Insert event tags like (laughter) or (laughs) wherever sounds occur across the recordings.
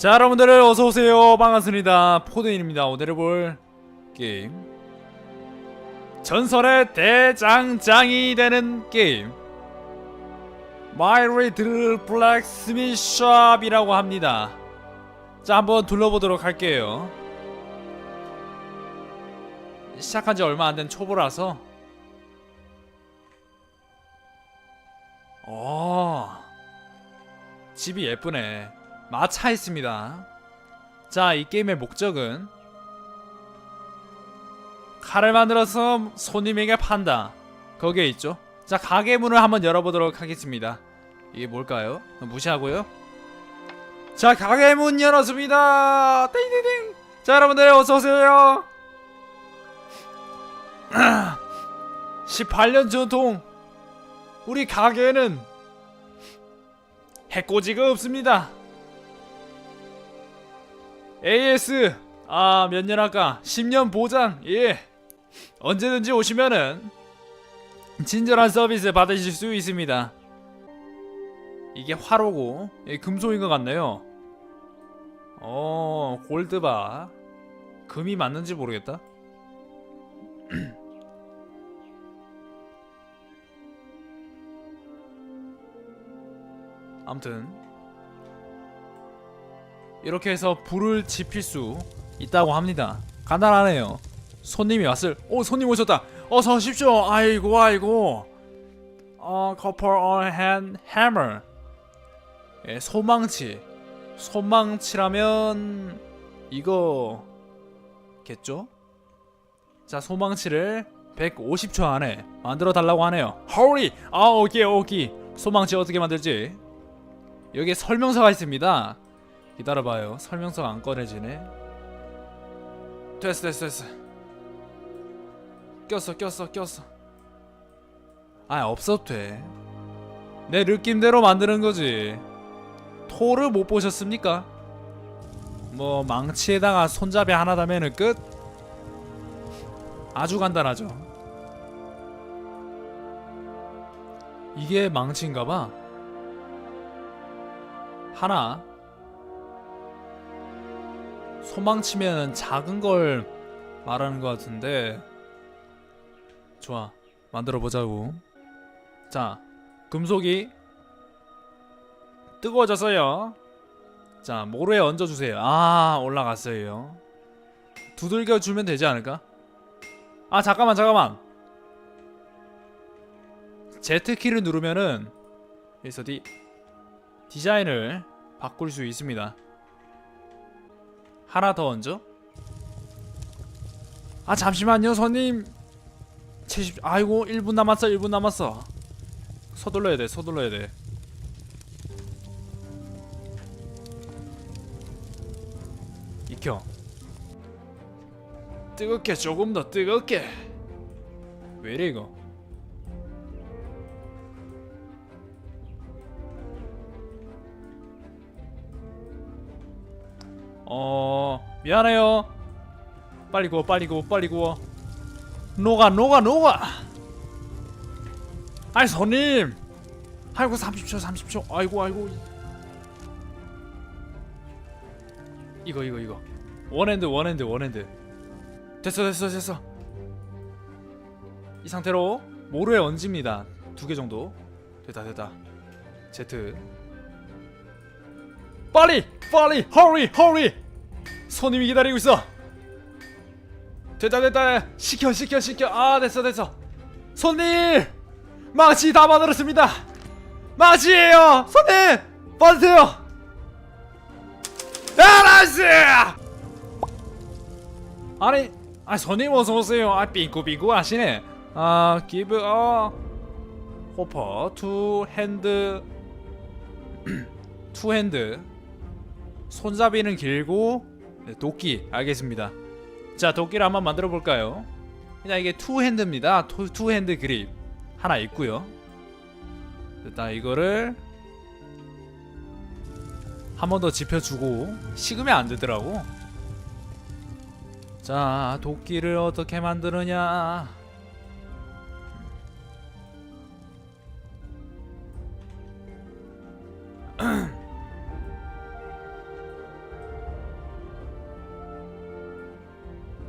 자 여러분들 어서오세요. 반갑습니다. 포드인입니다. 오늘 해볼 게임. 전설의 대장장이 되는 게임. 마이 리틀 블랙스미 샵이라고 합니다. 자 한번 둘러보도록 할게요. 시작한 지 얼마 안 된 초보라서. 어 집이 예쁘네 마차 있습니다. 자, 이 게임의 목적은 칼을 만들어서 손님에게 판다. 거기에 있죠. 자, 가게 문을 한번 열어보도록 하겠습니다. 이게 뭘까요? 무시하고요. 자, 가게 문 열었습니다. 띵띵띵. 자, 여러분들 어서 오세요. 18년 전통 우리 가게에는 해코지가 없습니다. AS 아 몇 년 할까? 10년 보장 예. 언제든지 오시면은 친절한 서비스 받으실 수 있습니다. 이게 화로고 예, 금속인 것 같네요. 어 골드바. 금이 맞는지 모르겠다. (clears throat) 암튼 이렇게 해서 불을 지필 수 있다고 합니다. 간단하네요. 손님이 왔을. 오 손님 오셨다. 어서 오십시오. 아이고 아이고. 어 copper hammer. 예, 소망치. 소망치라면 이거 겠죠? 자 소망치를 150초 안에 만들어 달라고 하네요. Hurry! 아 오케이 오케이. 소망치 어떻게 만들지? 여기에 설명서가 있습니다. 기다려봐요. 설명서가 안 꺼내지네. 됐어, 됐어, 됐어. 꼈어, 꼈어, 꼈어. 아, 없어도 돼. 내 느낌대로 만드는 거지. 토를 못 보셨습니까? 뭐 망치에다가 손잡이 하나 다면은 끝. 아주 간단하죠. 이게 망치인가봐. 하나 소망치면 작은 걸 말하는 것 같은데. 좋아 만들어 보자고. 자 금속이 뜨거워졌어요. 자 모루에 얹어주세요. 아 올라갔어요. 두들겨 주면 되지 않을까? 아 잠깐만 잠깐만. Z키를 누르면은 여기서 디 디자인을 바꿀 수 있습니다 하나 더 얹어? 아 잠시만요 손님. 70 아이고 1분 남았어 1분 남았어. 서둘러야 돼 서둘러야 돼. 익혀. 뜨겁게 조금 더 뜨겁게. 왜 이래 이거 미안해요. 빨리 구워 빨리 구워 빨리 구워. 녹아 녹아 녹아. 아이 손님. 아이고 30초 30초. 아이고 아이고. 이거 이거 이거. 원핸드 원핸드 원핸드. 됐어 됐어 됐어. 이 상태로 모루에 얹습니다. 두 개 정도. 됐다 됐다. Z. 빨리 빨리 hurry hurry 손님이 기다리고 있어. 됐다 됐다. 시켜 시켜 시켜. 아 됐어 됐어. 손님! 마치 다 만들었습니다. 마치예요. 손님 받으세요. 에라스 아니 아 손님 어서 오세요. 아 삐꾸삐꾸 하시네. 아 give a 호퍼 투 핸드. (clears throat) 투 핸드. 손잡이는 길고 네, 도끼. 알겠습니다. 자 도끼를 한번 만들어 볼까요? 그냥 이게 투 핸드입니다. 투, 투 핸드 그립 하나 있고요. 일단 이거를 한 번더 짚어주고 식으면 안 되더라고. 자 도끼를 어떻게 만드느냐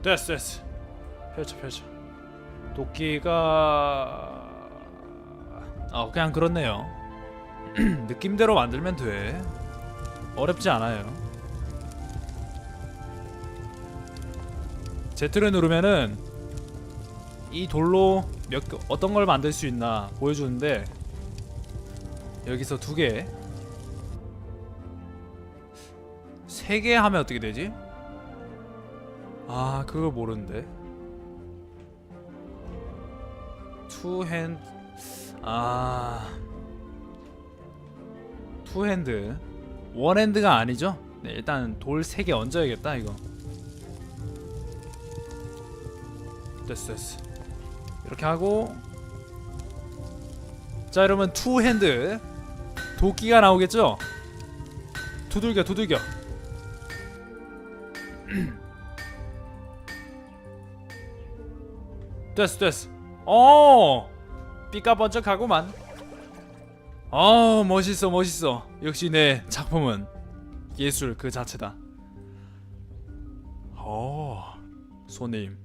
됐어 됐어. 펼쳐 펼쳐. 도끼가 아 그냥 그렇네요. (clears throat) 느낌대로 만들면 돼. 어렵지 않아요. Z를 누르면은 이 돌로 몇 개- 어떤 걸 만들 수 있나 보여주는데 여기서 두 개, 세 개 하면 어떻게 되지? 아 그걸 모르는데. 투 핸드 아. 투 핸드 원 핸드가 아니죠? 네, 일단 돌세개 얹어야겠다 이거. 됐어 됐어. 이렇게 하고 자 이러면 투 핸드 도끼가 나오겠죠? 두들겨 두들겨 (clears throat) 됐어 됐어. 어 삐까번쩍하고만. 어 멋있어 멋있어. 역시 내 작품은 예술 그 자체다. 어 손님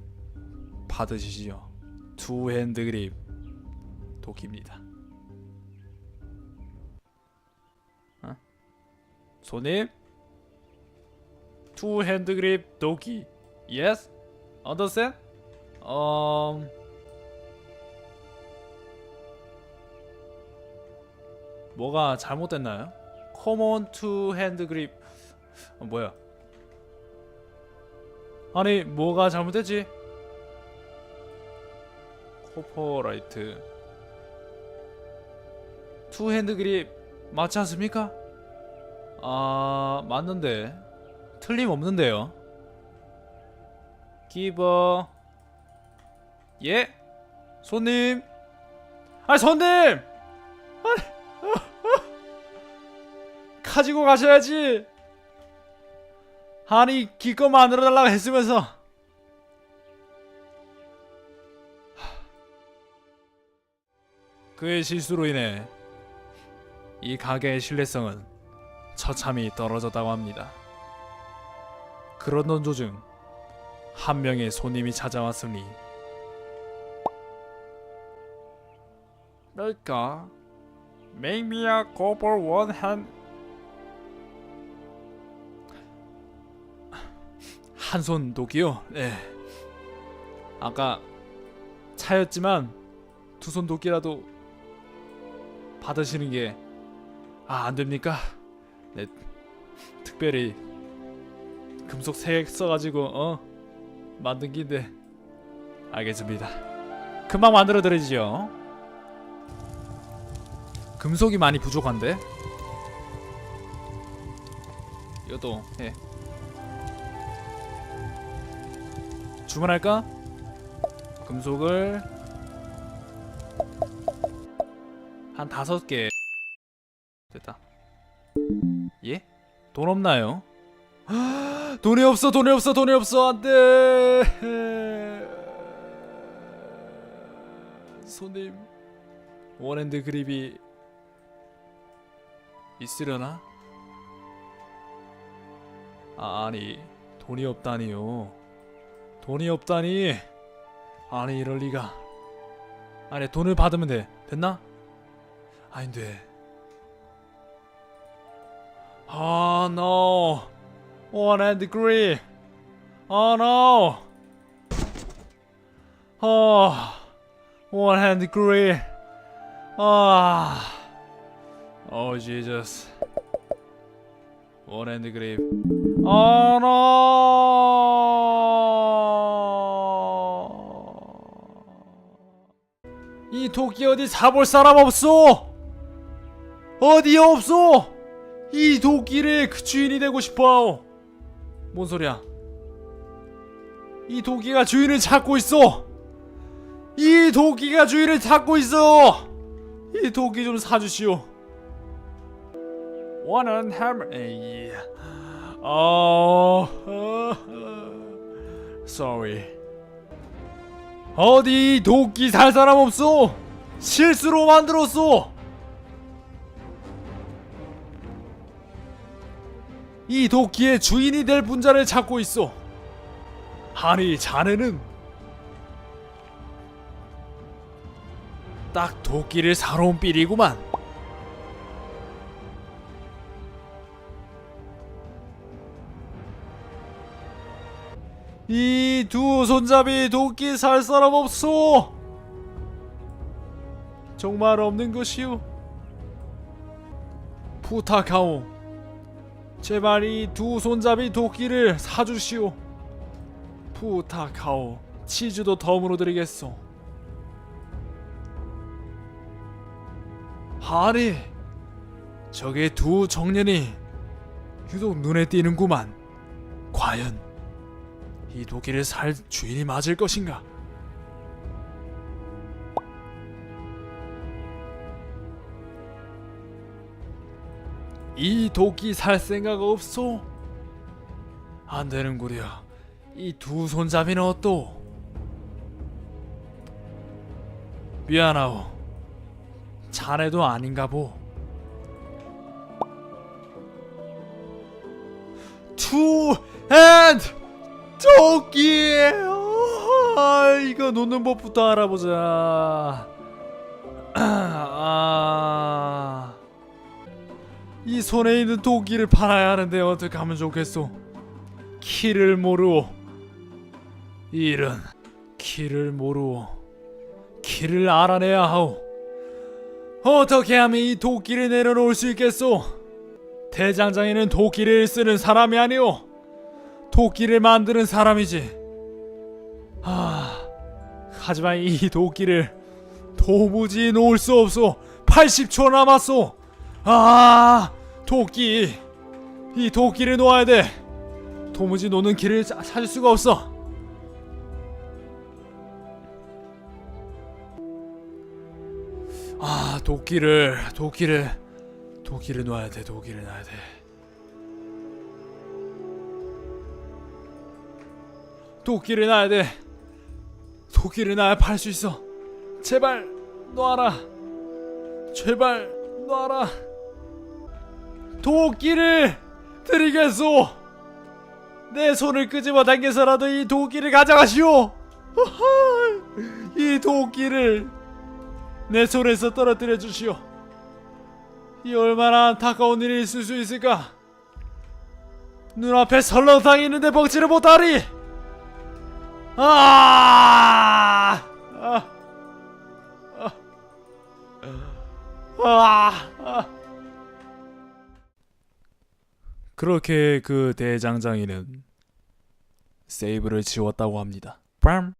받으시지요. 투 핸드 그립 도끼입니다. 어? 손님? 투 핸드 그립 도끼. Yes? understand 음 뭐가 잘못됐나요? two hand grip 어, 뭐야 아니 뭐가 잘못됐지? 코퍼라이트 투 핸드 그립 맞지 않습니까? 아 맞는데 틀림없는데요 기버 예? 손님. 아 손님! 아니 가지고 가셔야지. 아니 기껏 만들어 달라고 했으면서. 그의 실수로 인해 이 가게의 신뢰성은 처참히 떨어졌다고 합니다. 그러던 도중 한 명의 손님이 찾아왔으니 뭘까? Make me a copper one 한손 도끼요? 네 아까 차였지만 두손 도끼라도 받으시는 게 아, 안 됩니까? 네. 특별히 금속 색 써가지고 어 만든 긴데 알겠습니다. 금방 만들어 드리죠. 금속이 많이 부족한데 이것도 해. 주문할까? 금속을 한 다섯 개 됐다. 예? 돈 없나요? (gasps) 돈이 없어, 돈이 없어, 돈이 없어, 안돼. (laughs) 손님, 원핸드 그립이 있으려나? 아, 아니, 돈이 없다니요. 돈이 없다니. 아니 이럴 리가. 아니 돈을 받으면 돼. 됐나? 아닌데. 아. One and degree. Oh no. 아, hand degree. 아, Jesus. One hand grip. Oh no. 이 도끼 어디 사볼 사람 없어? 어디 없어? 이 도끼를 그 주인이 되고 싶어. 뭔 소리야? 이 도끼가 주인을 찾고 있어. 이 도끼가 주인을 찾고 있어. 이 도끼 좀 사주시오. 원은 햄. 에이. 어. Sorry. 어디 도끼 살 사람 없어? 실수로 만들었어. 이 도끼의 주인이 될 분자를 찾고 있어. 아니 자네는 딱 도끼를 사러 온 삘이구만 이 두 손잡이 도끼 살 사람 없소. 정말 없는 것이오. 부탁하오. 제발 이 두 손잡이 도끼를 사주시오. 부탁하오. 치즈도 덤으로 드리겠소. 아니 저게 두 청년이 유독 눈에 띄는구만. 과연 이 도끼를 살 주인이 맞을 것인가 이 도끼 살 생각 없소? 안 되는구려. 이 두 손잡이는 어떠? 미안하오. 자네도 아닌가 보. 투 핸드 도끼. 아, 이거 놓는 법부터 알아보자. 아. 이 손에 있는 도끼를 팔아야 하는데 어떻게 하면 좋겠소? 키를 모르오. 이런 키를 모르오. 키를 알아내야 하오. 어떻게 하면 이 도끼를 내려놓을 수 있겠소? 대장장이는 도끼를 쓰는 사람이 아니오. 도끼를 만드는 사람이지. 아, 하지만 이 도끼를 도무지 놓을 수 없소. 80초 남았소. 아 도끼 이 도끼를 놓아야 돼 도무지 노는 길을 자- 찾을 수가 없어 아 도끼를 도끼를 도끼를 놓아야 돼 도끼를 놔야 돼 도끼를 놔야 돼. 도끼를 놔야 팔 수 있어. 제발 놓아라. 제발 놔라. 도끼를 드리겠소. 내 손을 끄집어 당겨서라도 이 도끼를 가져가시오. (laughs) 이 도끼를 내 손에서 떨어뜨려 주시오. 이 얼마나 안타까운 일이 있을 수 있을까? 눈앞에 설렁탕이 있는데 먹지를 못하리 아! 아! 아! 아! 그렇게 그 대장장이는 세이브를 지웠다고 합니다.